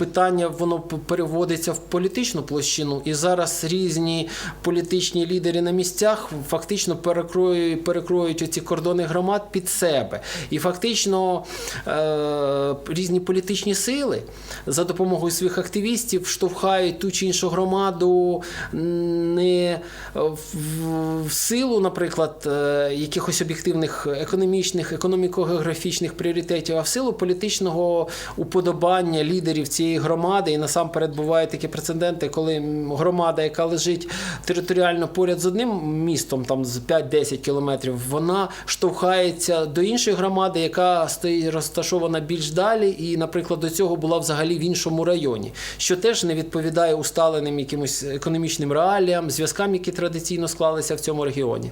питання воно переводиться в політичну площину, і зараз різні політичні лідери на місцях фактично перекроюють, перекроють оці кордони громад під себе. І фактично е, різні політичні сили за допомогою своїх активістів штовхають ту чи іншу громаду не в, в силу, наприклад, е, якихось об'єктивних економічних, економіко-географічних пріоритетів, а в силу політичного уподобання лідерів цієї громади. І насамперед бувають такі прецеденти, коли громада, яка лежить територіально поряд з одним містом, там з 5-10 кілометрів, вона штовхається до іншої громади, яка стоїть розташована більш далі, і, наприклад, до цього була взагалі в іншому районі, що теж не відповідає усталеним якимось економічним реаліям, зв'язкам, які традиційно склалися в цьому регіоні.